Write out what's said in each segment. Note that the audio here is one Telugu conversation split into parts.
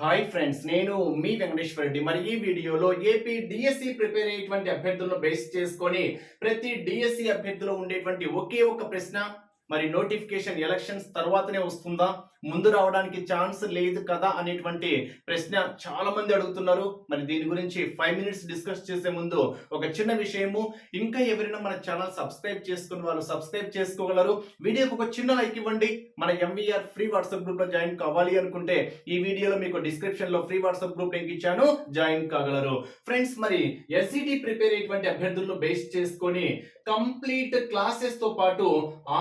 హాయ్ ఫ్రెండ్స్ నేను మీ వెంకటేశ్వర రెడ్డి. మరి ఈ వీడియోలో ఏపీ డిఎస్సి ప్రిపేర్ అయ్యేటువంటి అభ్యర్థులను బేస్ చేసుకొని ప్రతి డిఎస్సి అభ్యర్థిలో ఉండేటువంటి ఒకే ఒక ప్రశ్న మరి నోటిఫికేషన్ ఎలక్షన్స్ తర్వాతనే వస్తుందా? ముందు రావడానికి ఛాన్స్ లేదు కదా అనేటువంటి ప్రశ్న చాలా మంది అడుగుతున్నారు. మరి దీని గురించి ఫైవ్ మినిట్స్ డిస్కస్ చేసే ముందు ఒక చిన్న విషయము. ఇంకా ఎవరైనా మన ఛానల్ సబ్స్క్రైబ్ చేసుకున్న వాళ్ళు సబ్స్క్రైబ్ చేసుకోగలరు. వీడియోకి ఒక చిన్న లైక్ ఇవ్వండి. మన ఎంవీఆర్ ఫ్రీ వాట్సాప్ గ్రూప్లో జాయిన్ కావాలి అనుకుంటే ఈ వీడియోలో మీకు డిస్క్రిప్షన్లో ఫ్రీ వాట్సాప్ గ్రూప్ లింక్ ఇచ్చాను. జాయిన్ కాగలరు. ఫ్రెండ్స్ మరి ఎస్సిటి ప్రిపేర్ అయ్యేటువంటి అభ్యర్థులను బేస్ చేసుకొని కంప్లీట్ క్లాసెస్తో పాటు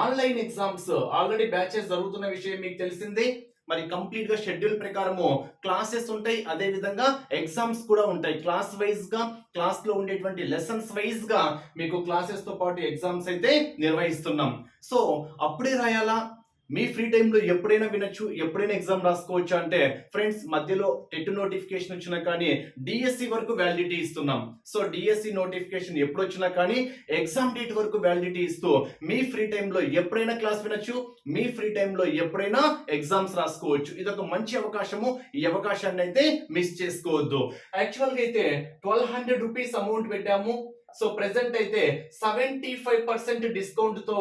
ఆన్లైన్ ఎగ్జామ్స్ ఆల్రెడీ బ్యాచెస్ జరుగుతున్న విషయం మీకు తెలిసిందే. మరి కంప్లీట్గా షెడ్యూల్ ప్రకారము క్లాసెస్ ఉంటాయి. అదే విధంగా ఎగ్జామ్స్ కూడా ఉంటాయి. క్లాస్ వైజ్గా క్లాస్లో ఉండేటువంటి లెసన్స్ వైజ్గా మీకు క్లాసెస్తో పాటు ఎగ్జామ్స్ అయితే నిర్వహిస్తున్నాం. సో అప్పుడే రాయాలా? మీ ఫ్రీ టైంలో ఎప్పుడైనా వినొచ్చు ఎప్పుడైనా ఎగ్జామ్ రాసుకోవచ్చు అంటే ఫ్రెండ్స్ మధ్యలో టెట్ నోటిఫికేషన్ వచ్చినా కానీ డిఎస్సి వరకు వ్యాలిడిటీ ఇస్తున్నాం. సో డిఎస్సి నోటిఫికేషన్ ఎప్పుడు వచ్చినా కానీ ఎగ్జామ్ డేట్ వరకు వ్యాలిడిటీ ఇస్తూ మీ ఫ్రీ టైంలో ఎప్పుడైనా క్లాస్ వినొచ్చు మీ ఫ్రీ టైంలో ఎప్పుడైనా ఎగ్జామ్స్ రాసుకోవచ్చు. ఇది ఒక మంచి అవకాశము. ఈ అవకాశాన్ని అయితే మిస్ చేసుకోవద్దు. యాక్చువల్గా అయితే ట్వెల్వ్ హండ్రెడ్ రూపీస్ అమౌంట్ పెట్టాము. సో ప్రెసెంట్ అయితే సెవెంటీ ఫైవ్ పర్సెంట్ డిస్కౌంట్తో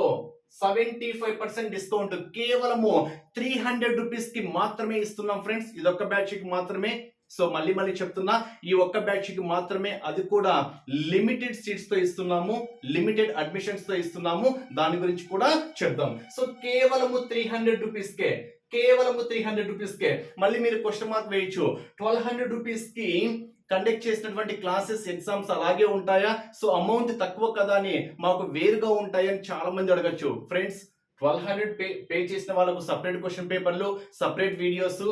సెవెంటీ ఫైవ్ పర్సెంట్ డిస్కౌంట్ కేవలము త్రీ హండ్రెడ్ రూపీస్కి మాత్రమే ఇస్తున్నాం ఫ్రెండ్స్ ఇదొక బ్యాచ్కి మాత్రమే. సో మళ్ళీ మళ్ళీ చెప్తున్నా ఈ ఒక్క బ్యాచ్కి మాత్రమే అది కూడా లిమిటెడ్ సీట్స్తో ఇస్తున్నాము లిమిటెడ్ అడ్మిషన్స్తో ఇస్తున్నాము. దాని గురించి కూడా చెప్దాం. సో కేవలము త్రీ హండ్రెడ్ రూపీస్ కే కేవలము త్రీ హండ్రెడ్ రూపీస్ కే. మళ్ళీ మీరు క్వశ్చన్ మార్క్ వేయచ్చు. ట్వెల్వ్ హండ్రెడ్ రూపీస్కి కండక్ట్ చేసినటువంటి క్లాసెస్ ఎగ్జామ్స్ అలాగే ఉంటాయా? సో అమౌంట్ తక్కువ కదా అని మాకు వేరుగా ఉంటాయని చాలా మంది అడగచ్చు. Friends twelve hundred pay pay చేసిన వాళ్ళకు సపరేట్ క్వశ్చన్ పేపర్లు separate videos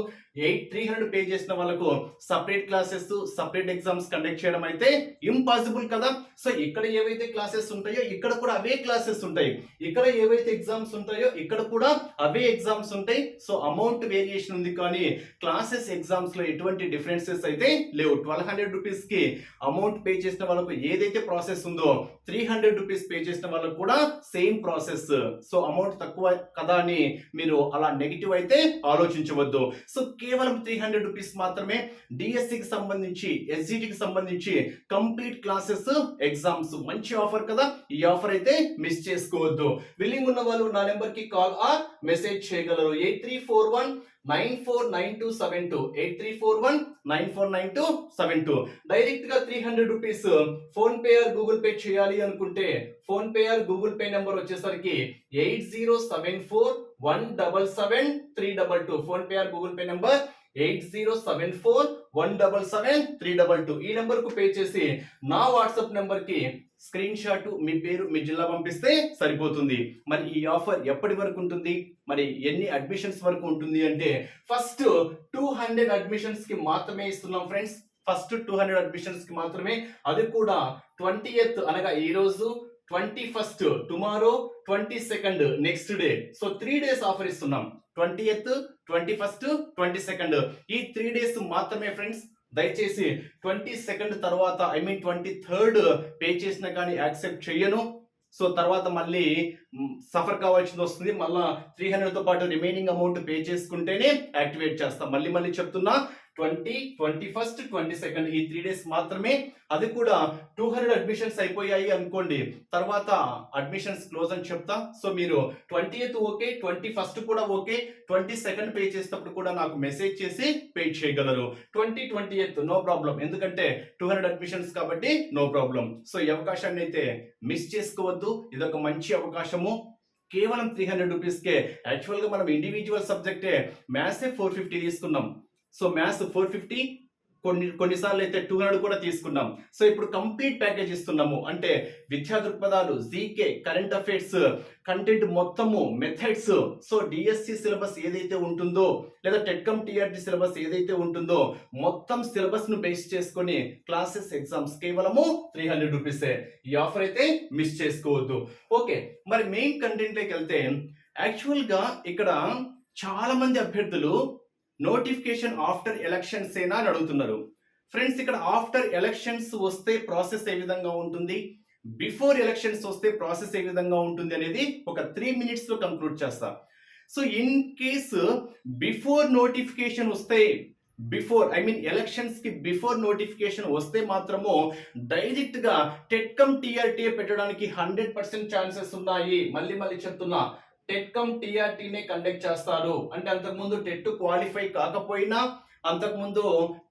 eight three hundred pay చేసిన వాళ్ళకు separate classes separate exams conduct చేయడం అయితే ఇంపాసిబుల్ కదా. సో ఇక్కడ ఏవైతే క్లాసెస్ ఉంటాయో ఇక్కడ కూడా అవే క్లాసెస్ ఉంటాయి. ఇక్కడ ఏవైతే ఎగ్జామ్స్ ఉంటాయో ఇక్కడ కూడా అవే ఎగ్జామ్స్ ఉంటాయి. సో అమౌంట్ వేరియేషన్ ఉంది కానీ క్లాసెస్ ఎగ్జామ్స్లో ఎటువంటి డిఫరెన్సెస్ అయితే లేవు. ట్వెల్వ్ హండ్రెడ్ రూపీస్కి అమౌంట్ పే చేసిన వాళ్ళకు ఏదైతే ప్రాసెస్ ఉందో త్రీ హండ్రెడ్ రూపీస్ పే చేసిన వాళ్ళకు కూడా సేమ్ ప్రాసెస్ సో అమౌంట్ తక్కువ కదా అని మీరు అలా నెగిటివ్ అయితే ఆలోచించవద్దు. సో కేవలం త్రీ హండ్రెడ్ రూపీస్ మాత్రమే డిఎస్సికి సంబంధించి ఎస్జిటికి సంబంధించి కంప్లీట్ క్లాసెస్ ఎగ్జామ్స్ మంచి ఆఫర్ కదా. ఈ ఆఫర్ అయితే మిస్ చేసుకోవద్దు. విల్లింగ్ ఉన్న వాళ్ళు నా నెంబర్కి కాల్ ఆర్ మెసేజ్ చేయగలరు. Eight three four one nine four nine two seven two eight three four one nine four nine two seven two. డైరెక్ట్గా three hundred rupees PhonePe or Google Pay చేయాలి అనుకుంటే PhonePe or Google Pay number వచ్చేసరికి eight zero seven four one double seven three double two. PhonePe or Google Pay number eight zero seven four one double seven three double two. ఈ నెంబర్కు పే చేసి నా వాట్సాప్ నెంబర్కి స్క్రీన్ షాట్ మీ పేరు మీ జిల్లా పంపిస్తే సరిపోతుంది. మరి ఈ ఆఫర్ ఎప్పటి వరకు ఉంటుంది? మరి ఎన్ని అడ్మిషన్స్ వరకు ఉంటుంది అంటే ఫస్ట్ టూ హండ్రెడ్ అడ్మిషన్స్కి మాత్రమే ఇస్తున్నాం ఫ్రెండ్స్. ఫస్ట్ టూ హండ్రెడ్ అడ్మిషన్స్కి మాత్రమే. అది కూడా ట్వంటీ ఎయిత్ అనగా ఈ రోజు twenty first tomorrow twenty second next day. So three days offer ఇస్తున్నాం. Twenty eighth twenty first twenty second. ఈ త్రీ డేస్ మాత్రమే ఫ్రెండ్స్ దయచేసి ట్వంటీ సెకండ్ తర్వాత I mean twenty third pay చేసినా కానీ యాక్సెప్ట్ చెయ్యను. సో తర్వాత మళ్ళీ సఫర్ కావాల్సింది వస్తుంది. మళ్ళీ త్రీ హండ్రెడ్తో పాటు రిమైనింగ్ అమౌంట్ పే చేసుకుంటేనే యాక్టివేట్ చేస్తాం. మళ్ళీ మళ్ళీ చెప్తున్నా twenty twenty first twenty second ఈ త్రీ డేస్ మాత్రమే అది కూడా టూ హండ్రెడ్ అడ్మిషన్స్ అయిపోయాయి అనుకోండి. తర్వాత అడ్మిషన్స్ క్లోజ్ అని చెప్తా. సో మీరు twenty eighth okay twenty first కూడా ఓకే ట్వంటీ సెకండ్ పే చేసేటప్పుడు కూడా నాకు మెసేజ్ చేసి పే చేయగలరు. Twenty twenty eighth no problem ఎందుకంటే టూ హండ్రెడ్ అడ్మిషన్స్ కాబట్టి నో ప్రాబ్లం సో ఈ అవకాశాన్ని అయితే మిస్ చేసుకోవద్దు. ఇదొక మంచి అవకాశము. కేవలం త్రీ హండ్రెడ్ రూపీస్కే యాక్చువల్గా మనం ఇండివిజువల్ సబ్జెక్టే మ్యాథ్సే ఫోర్ ఫిఫ్టీ తీసుకున్నాం. సో మ్యాథ్స్ ఫోర్ ఫిఫ్టీ కొన్ని కొన్నిసార్లు అయితే టూ హండ్రెడ్ కూడా తీసుకున్నాం. సో ఇప్పుడు కంప్లీట్ ప్యాకేజ్ ఇస్తున్నాము. అంటే విద్యా దృక్పథాలు జీకే కరెంట్ అఫైర్స్ కంటెంట్ మొత్తము మెథడ్స్ సో డిఎస్సి సిలబస్ ఏదైతే ఉంటుందో లేదా టెట్కమ్ టిఆర్డి సిలబస్ ఏదైతే ఉంటుందో మొత్తం సిలబస్ను బేస్ చేసుకొని క్లాసెస్ ఎగ్జామ్స్ కేవలము త్రీ హండ్రెడ్ రూపీసే ఈ ఆఫర్ అయితే మిస్ చేసుకోవద్దు. ఓకే మరి మెయిన్ కంటెంట్లోకి వెళ్తే యాక్చువల్గా ఇక్కడ చాలా మంది అభ్యర్థులు నోటిఫికేషన్ ఆఫ్టర్ ఎలక్షన్స్ ఏనా అని అడుగుతున్నారు. ఫ్రెండ్స్ ఇక్కడ ఆఫ్టర్ ఎలక్షన్స్ వస్తే ప్రాసెస్ ఏ విధంగా ఉంటుంది? బిఫోర్ ఎలక్షన్స్ వస్తే ప్రాసెస్ ఏ విధంగా ఉంటుంది అనేది ఒక త్రీ మినిట్స్లో కంక్లూడ్ చేస్తా. So in case before notification వస్తే బిఫోర్ ఐ మీన్ ఎలక్షన్స్కి బిఫోర్ నోటిఫికేషన్ వస్తే మాత్రము డైరెక్ట్గా టెట్కమ్ టీఆర్టీఏ పెట్టడానికి హండ్రెడ్ పర్సెంట్ ఛాన్సెస్ ఉన్నాయి. మళ్ళీ మళ్ళీ చెప్తున్నా టెట్కమ్ టీఆర్టీనే కండక్ట్ చేస్తారు అంటే అంతకుముందు టెట్ క్వాలిఫై కాకపోయినా అంతకుముందు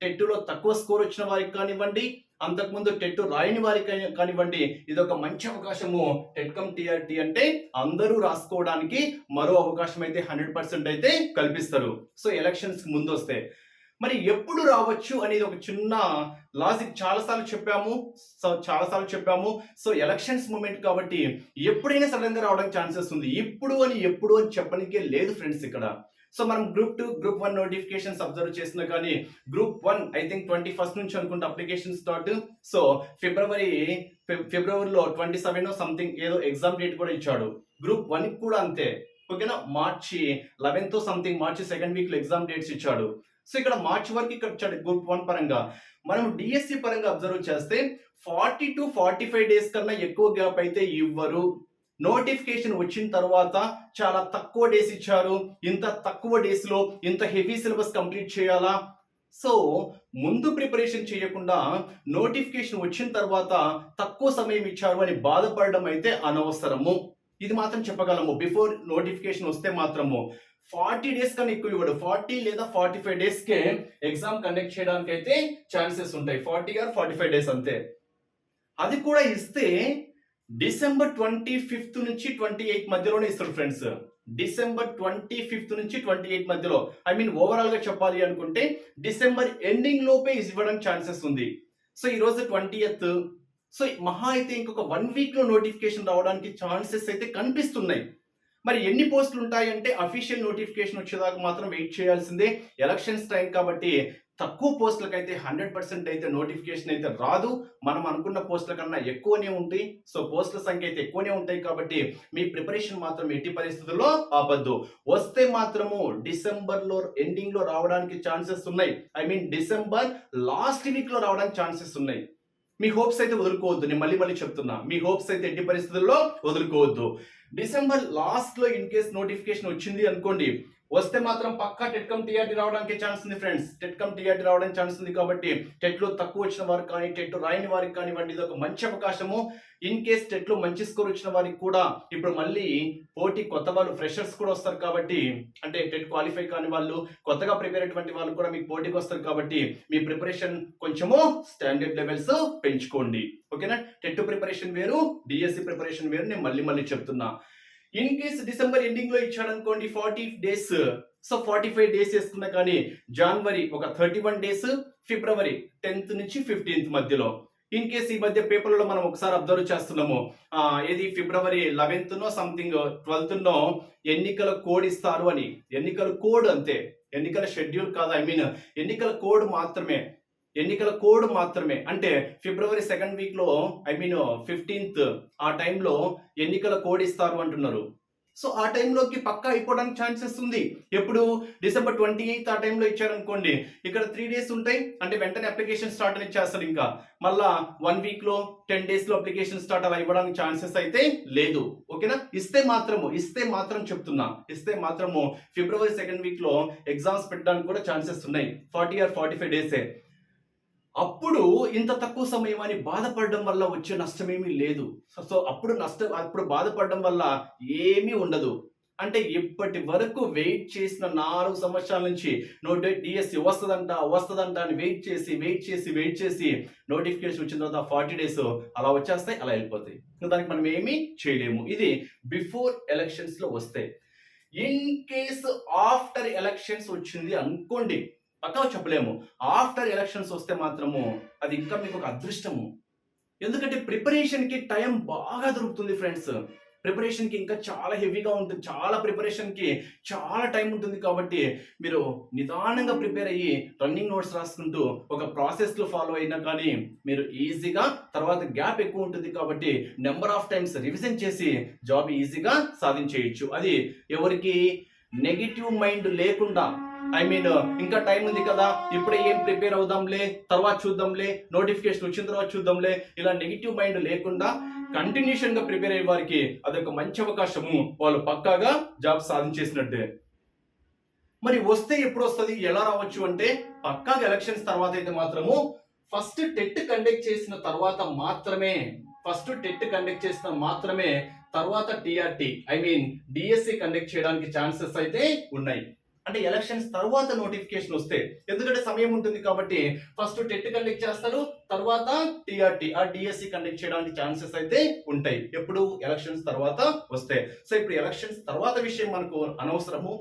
టెట్టులో తక్కువ స్కోర్ వచ్చిన వారికి కానివ్వండి అంతకుముందు టెట్ రాయని వారికి కానివ్వండి ఇది ఒక మంచి అవకాశము టెట్కమ్ టీఆర్టీ అంటే అందరూ రాసుకోవడానికి మరో అవకాశం అయితే హండ్రెడ్ పర్సెంట్ అయితే కల్పిస్తారు. సో ఎలక్షన్స్ ముందు వస్తే మరి ఎప్పుడు రావచ్చు అనేది ఒక చిన్న లాజిక్ చాలాసార్లు చెప్పాము. సో చాలాసార్లు చెప్పాము. సో ఎలక్షన్స్ మూమెంట్ కాబట్టి ఎప్పుడైనా సడన్గా రావడానికి ఛాన్సెస్ ఉంది. ఇప్పుడు అని ఎప్పుడు అని చెప్పడానికే లేదు ఫ్రెండ్స్ ఇక్కడ. సో మనం group two group one notifications observe చేసినా కానీ group one I think twenty first నుంచి అనుకుంటే అప్లికేషన్ స్టార్ట్. సో ఫిబ్రవరి ఫిబ్రవరిలో ట్వంటీ సెవెన్ సంథింగ్ ఏదో ఎగ్జామ్ డేట్ కూడా ఇచ్చాడు. గ్రూప్ వన్ కూడా అంతే. ఓకేనా? మార్చి లెవెన్త్ సంథింగ్ మార్చి సెకండ్ వీక్లో ఎగ్జామ్ డేట్స్ ఇచ్చాడు. సో ఇక్కడ మార్చి వరకు ఇక్కడ ఇచ్చాడు గ్రూప్ వన్ పరంగా. మనం డిఎస్సి పరంగా అబ్జర్వ్ చేస్తే forty to forty five days కన్నా ఎక్కువ గ్యాప్ అయితే ఇవ్వరు. నోటిఫికేషన్ వచ్చిన తర్వాత చాలా తక్కువ డేస్ ఇచ్చారు. ఇంత తక్కువ డేస్లో ఇంత హెవీ సిలబస్ కంప్లీట్ చేయాలా? సో ముందు ప్రిపరేషన్ చేయకుండా నోటిఫికేషన్ వచ్చిన తర్వాత తక్కువ సమయం ఇచ్చారు అని బాధపడడం అయితే అనవసరము. ఇది మాత్రం చెప్పగలము. బిఫోర్ నోటిఫికేషన్ వస్తే మాత్రము. ఫార్టీ డేస్ కన్నా ఎక్కువ ఇవ్వడు. ఫార్టీ లేదా ఫార్టీ ఫైవ్ డేస్ కే ఎగ్జామ్ కండక్ట్ చేయడానికి అయితే ఛాన్సెస్ ఉంటాయి. Forty or forty five days అంతే. అది కూడా ఇస్తే డిసెంబర్ ట్వంటీ ఫిఫ్త్ నుంచి ట్వంటీ ఎయిత్ మధ్యలోనే ఇస్తారు ఫ్రెండ్స్. డిసెంబర్ ట్వంటీ ఫిఫ్త్ నుంచి ట్వంటీ ఎయిట్ మధ్యలో. ఐ మీన్ ఓవరాల్గా చెప్పాలి అనుకుంటే డిసెంబర్ ఎండింగ్ లోపే ఇవ్వడం ఛాన్సెస్ ఉంది. సో ఈ రోజు ట్వంటీ సో మహా అయితే ఇంకొక వన్ వీక్లో నోటిఫికేషన్ రావడానికి ఛాన్సెస్ అయితే కనిపిస్తున్నాయి. మరి ఎన్ని పోస్టులు ఉంటాయంటే అఫీషియల్ నోటిఫికేషన్ వచ్చేదాకా మాత్రం వెయిట్ చేయాల్సిందే. ఎలక్షన్స్ టైం కాబట్టి తక్కువ పోస్టులకైతే హండ్రెడ్ పర్సెంట్ అయితే నోటిఫికేషన్ అయితే రాదు. మనం అనుకున్న పోస్టుల కన్నా ఎక్కువనే ఉంటాయి. సో పోస్టుల సంఖ్య అయితే ఎక్కువనే ఉంటాయి కాబట్టి మీ ప్రిపరేషన్ మాత్రం ఎట్టి పరిస్థితుల్లో ఆపద్దు. వస్తే మాత్రము డిసెంబర్లో ఎండింగ్లో రావడానికి ఛాన్సెస్ ఉన్నాయి. ఐ మీన్ డిసెంబర్ లాస్ట్ వీక్లో రావడానికి ఛాన్సెస్ ఉన్నాయి. మీ హోప్స్ అయితే వదులుకోవద్దు. నేను మళ్ళీ మళ్ళీ చెప్తున్నా. మీ హోప్స్ అయితే ఎట్టి పరిస్థితుల్లో వదులుకోవద్దు. డిసెంబర్ లాస్ట్లో ఇన్ కేస్ నోటిఫికేషన్ వచ్చింది అనుకోండి వస్తే మాత్రం పక్కా టెట్కమ్ టీఆర్టీ రావడానికి ఛాన్స్ ఉంది ఫ్రెండ్స్ టెట్కమ్ టీఆర్టీ రావడానికి ఛాన్స్ ఉంది కాబట్టి టెట్లో తక్కువ వచ్చిన వారికి కానీ టెట్ రాయని వారికి కానివ్వండి ఇది ఒక మంచి అవకాశము. ఇన్ కేస్ టెట్లో మంచి స్కోర్ వచ్చిన వారికి కూడా ఇప్పుడు మళ్ళీ పోటీ కొత్త వాళ్ళు ఫ్రెషర్స్ కూడా వస్తారు కాబట్టి అంటే టెట్ క్వాలిఫై కాని వాళ్ళు కొత్తగా ప్రిపేర్ అయినటువంటి వాళ్ళు కూడా మీకు పోటీకి వస్తారు కాబట్టి మీ ప్రిపరేషన్ కొంచెము స్టాండర్డ్ లెవెల్స్ పెంచుకోండి. ఓకేనా టెట్ ప్రిపరేషన్ వేరు డిఎస్సి ప్రిపరేషన్ వేరు. నేను మళ్ళీ మళ్ళీ చెప్తున్నా. ఇన్ కేస్ డిసెంబర్ ఎండింగ్లో ఇచ్చాడు అనుకోండి forty days so forty five days వేసుకున్నా కానీ జనవరి ఒక థర్టీ వన్ డేస్ ఫిబ్రవరి టెన్త్ నుంచి ఫిఫ్టీన్త్ మధ్యలో. ఇన్ కేస్ ఈ మధ్య పేపర్లో మనం ఒకసారి అబ్జర్వ్ చేస్తున్నాము ఏది ఫిబ్రవరి లెవెన్త్ నో సంథింగ్ ట్వెల్త్ నో ఎన్నికల కోడ్ ఇస్తారు అని. ఎన్నికల కోడ్ అంతే. ఎన్నికల షెడ్యూల్ కాదు ఐ మీన్ ఎన్నికల కోడ్ మాత్రమే. ఎన్నికల కోడ్ మాత్రమే. అంటే ఫిబ్రవరి సెకండ్ వీక్లో ఐ మీన్ ఫిఫ్టీన్త్ ఆ టైంలో ఎన్నికల కోడ్ ఇస్తారు అంటున్నారు. సో ఆ టైంలోకి పక్కా అయిపోవడానికి ఛాన్సెస్ ఉంది. ఎప్పుడు? డిసెంబర్ ట్వంటీ ఎయిత్ ఆ టైంలో ఇచ్చారనుకోండి. ఇక్కడ త్రీ డేస్ ఉంటాయి. అంటే వెంటనే అప్లికేషన్ స్టార్ట్ అని ఇచ్చేస్తారు ఇంకా. మళ్ళా వన్ వీక్లో టెన్ డేస్లో అప్లికేషన్ స్టార్ట్ అలా ఇవ్వడానికి ఛాన్సెస్ అయితే లేదు. ఓకేనా? ఇస్తే మాత్రము ఇస్తే మాత్రం చెప్తున్నా. ఇస్తే మాత్రము ఫిబ్రవరి సెకండ్ వీక్లో ఎగ్జామ్స్ పెట్టడానికి కూడా ఛాన్సెస్ ఉన్నాయి. ఫార్టీ ఆర్ ఫార్టీ ఫైవ్ డేసే. అప్పుడు ఇంత తక్కువ సమయం అని బాధపడడం వల్ల వచ్చే నష్టమేమీ లేదు. సో- అప్పుడు నష్టం అప్పుడు బాధపడడం వల్ల ఏమీ ఉండదు. అంటే ఇప్పటి వరకు వెయిట్ చేసిన నాలుగు సంవత్సరాల నుంచి నోటి డిఎస్సి వస్తుందంట వస్తుందంట అని వెయిట్ చేసి వెయిట్ చేసి వెయిట్ చేసి నోటిఫికేషన్ వచ్చిన తర్వాత ఫార్టీ డేస్ అలా వచ్చేస్తాయి అలా వెళ్ళిపోతాయి. దానికి మనం ఏమీ చేయలేము. ఇది బిఫోర్ ఎలక్షన్స్లో వస్తాయి. ఇన్ కేస్ ఆఫ్టర్ ఎలక్షన్స్ వచ్చింది అనుకోండి పక్కా చెప్పలేము. ఆఫ్టర్ ఎలక్షన్స్ వస్తే మాత్రము అది ఇంకా మీకు ఒక అదృష్టము. ఎందుకంటే ప్రిపరేషన్కి టైం బాగా దొరుకుతుంది ఫ్రెండ్స్ ప్రిపరేషన్కి ఇంకా చాలా హెవీగా ఉంటుంది. చాలా ప్రిపరేషన్కి చాలా టైం ఉంటుంది కాబట్టి మీరు నిదానంగా ప్రిపేర్ అయ్యి రన్నింగ్ నోట్స్ రాసుకుంటూ ఒక ప్రాసెస్లో ఫాలో అయినా కానీ మీరు ఈజీగా తర్వాత గ్యాప్ ఎక్కువ ఉంటుంది కాబట్టి నెంబర్ ఆఫ్ టైమ్స్ రివిజన్ చేసి జాబ్ ఈజీగా సాధించేయచ్చు. అది ఎవరికి నెగిటివ్ మైండ్ లేకుండా ఐ మీన్ uh, ఇంకా టైం ఉంది కదా. ఇప్పుడే ఏం ప్రిపేర్ అవుదాంలే? తర్వాత చూద్దాంలే. నోటిఫికేషన్ వచ్చిన తర్వాత చూద్దాంలే. ఇలా నెగిటివ్ మైండ్ లేకుండా కంటిన్యూషన్గా ప్రిపేర్ అయ్యే వారికి అదొక మంచి అవకాశము. వాళ్ళు పక్కాగా జాబ్ సాధించేసినట్టే. మరి వస్తే ఎప్పుడు వస్తుంది? ఎలా రావచ్చు అంటే పక్కాగా ఎలక్షన్స్ తర్వాత అయితే మాత్రము ఫస్ట్ టెట్ కండక్ట్ చేసిన తర్వాత మాత్రమే ఫస్ట్ టెట్ కండక్ట్ చేసిన మాత్రమే తర్వాత TRT I mean DSC conduct చేయడానికి ఛాన్సెస్ అయితే ఉన్నాయి. అంటే ఎలక్షన్స్ తర్వాత నోటిఫికేషన్ వస్తే ఎందుకంటే సమయం ఉంటుంది కాబట్టి ఫస్ట్ టెట్ కండక్ట్ చేస్తారు తర్వాత టీఆర్టీ ఆ డిఎస్సి కండక్ట్ చేయడానికి ఛాన్సెస్ అయితే ఉంటాయి. ఎప్పుడు? ఎలక్షన్స్ తర్వాత వస్తే. సో ఇప్పుడు ఎలక్షన్స్ తర్వాత విషయం మనకు అనవసరము.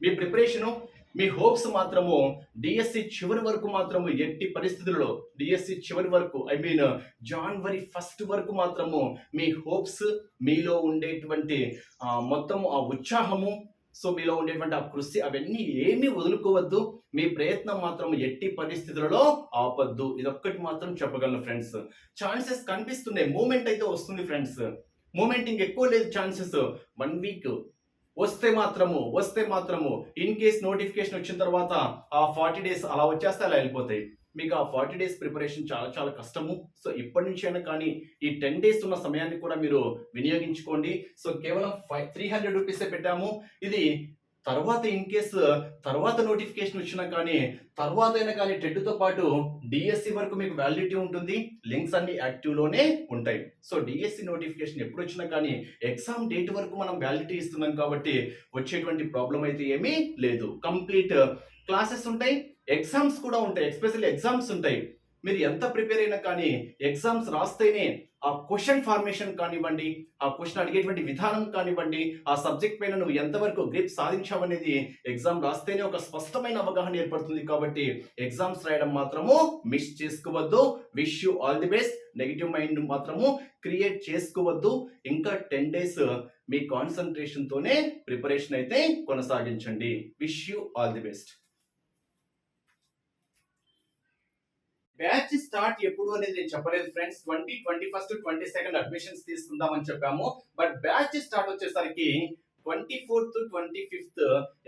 మీ ప్రిపరేషను మీ హోప్స్ మాత్రము డిఎస్సి చివరి వరకు మాత్రము ఎట్టి పరిస్థితుల్లో డిఎస్సి చివరి వరకు ఐ మీన్ జనవరి ఫస్ట్ వరకు మాత్రము మీ హోప్స్ మీలో ఉండేటువంటి మొత్తము ఆ ఉత్సాహము సో మీలో ఉండేటువంటి ఆ కృషి అవన్నీ ఏమీ వదులుకోవద్దు. మీ ప్రయత్నం మాత్రం ఎట్టి పరిస్థితులలో ఆపద్దు. ఇదొక్కటి మాత్రం చెప్పగలను ఫ్రెండ్స్. ఛాన్సెస్ కనిపిస్తున్నాయి. మూమెంట్ అయితే వస్తుంది ఫ్రెండ్స్. మూమెంట్ ఇంకెక్కువ లేదు ఛాన్సెస్. వన్ వీక్ వస్తే మాత్రము వస్తే మాత్రము. ఇన్ కేస్ నోటిఫికేషన్ వచ్చిన తర్వాత ఆ ఫార్టీ డేస్ అలా వచ్చేస్తే అలా వెళ్ళిపోతాయి. మీకు ఆ ఫార్టీ డేస్ ప్రిపరేషన్ చాలా చాలా కష్టము. సో ఇప్పటి నుంచి అయినా కానీ ఈ టెన్ డేస్ ఉన్న సమయాన్ని కూడా మీరు వినియోగించుకోండి. సో కేవలం ఫైవ్ త్రీ హండ్రెడ్ రూపీసే పెట్టాము. ఇది తర్వాత ఇన్ కేసు తర్వాత నోటిఫికేషన్ వచ్చినా కానీ తర్వాత అయినా కానీ టెట్తో పాటు డిఎస్సి వరకు మీకు వ్యాలిడిటీ ఉంటుంది. లింక్స్ అన్ని యాక్టివ్లోనే ఉంటాయి. సో డిఎస్సి నోటిఫికేషన్ ఎప్పుడు వచ్చినా కానీ ఎగ్జామ్ డేట్ వరకు మనం వ్యాలిడిటీ ఇస్తున్నాం కాబట్టి వచ్చేటువంటి ప్రాబ్లం అయితే ఏమీ లేదు. కంప్లీట్ క్లాసెస్ ఉంటాయి. ఎగ్జామ్స్ కూడా ఉంటాయి. ఎస్పెషల్లీ ఎగ్జామ్స్ ఉంటాయి. మీరు ఎంత ప్రిపేర్ అయినా కానీ ఎగ్జామ్స్ రాస్తేనే ఆ క్వశ్చన్ ఫార్మేషన్ కానివ్వండి ఆ క్వశ్చన్ అడిగేటువంటి విధానం కానివ్వండి ఆ సబ్జెక్ట్ పైన నువ్వు ఎంతవరకు గ్రిప్ సాధించావనేది ఎగ్జామ్ రాస్తేనే ఒక స్పష్టమైన అవగాహన ఏర్పడుతుంది కాబట్టి ఎగ్జామ్స్ రాయడం మాత్రము మిస్ చేసుకోవద్దు. Wish you all the best negative mind మాత్రము క్రియేట్ చేసుకోవద్దు. ఇంకా టెన్ డేస్ మీ కాన్సన్ట్రేషన్తోనే ప్రిపరేషన్ అయితే కొనసాగించండి. Wish you all the best batch start ఎప్పుడు అనేది నేను చెప్పలేదు friends. Twenty twenty first twenty second admissions తీసుకుందామని చెప్పాము. బట్ బ్యాచ్ స్టార్ట్ వచ్చేసరికి ట్వంటీ ఫోర్త్ ట్వంటీ ఫిఫ్త్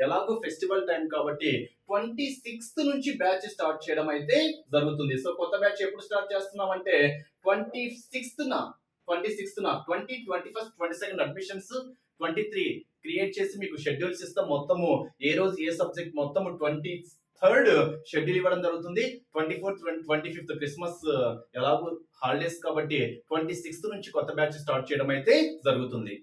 ఎలాగో ఫెస్టివల్ టైం కాబట్టి ట్వంటీ సిక్స్త్ నుంచి బ్యాచ్ స్టార్ట్ చేయడం అయితే జరుగుతుంది. సో కొత్త బ్యాచ్ ఎప్పుడు స్టార్ట్ చేస్తున్నాం అంటే ట్వంటీ సిక్స్త్ నా ట్వంటీ సిక్స్త్ నా twenty twenty first twenty second admissions twenty three create చేసి మీకు షెడ్యూల్స్ ఇస్తాం. మొత్తము ఏ రోజు ఏ సబ్జెక్ట్ మొత్తము ట్వంటీ థర్డ్ షెడ్యూల్ ఇవ్వడం జరుగుతుంది. Twenty fourth twenty fifth Christmas ఎలాగో హాలిడేస్ కాబట్టి ట్వంటీ సిక్స్త్ నుంచి కొత్త బ్యాచ్ స్టార్ట్ చేయడం అయితే జరుగుతుంది.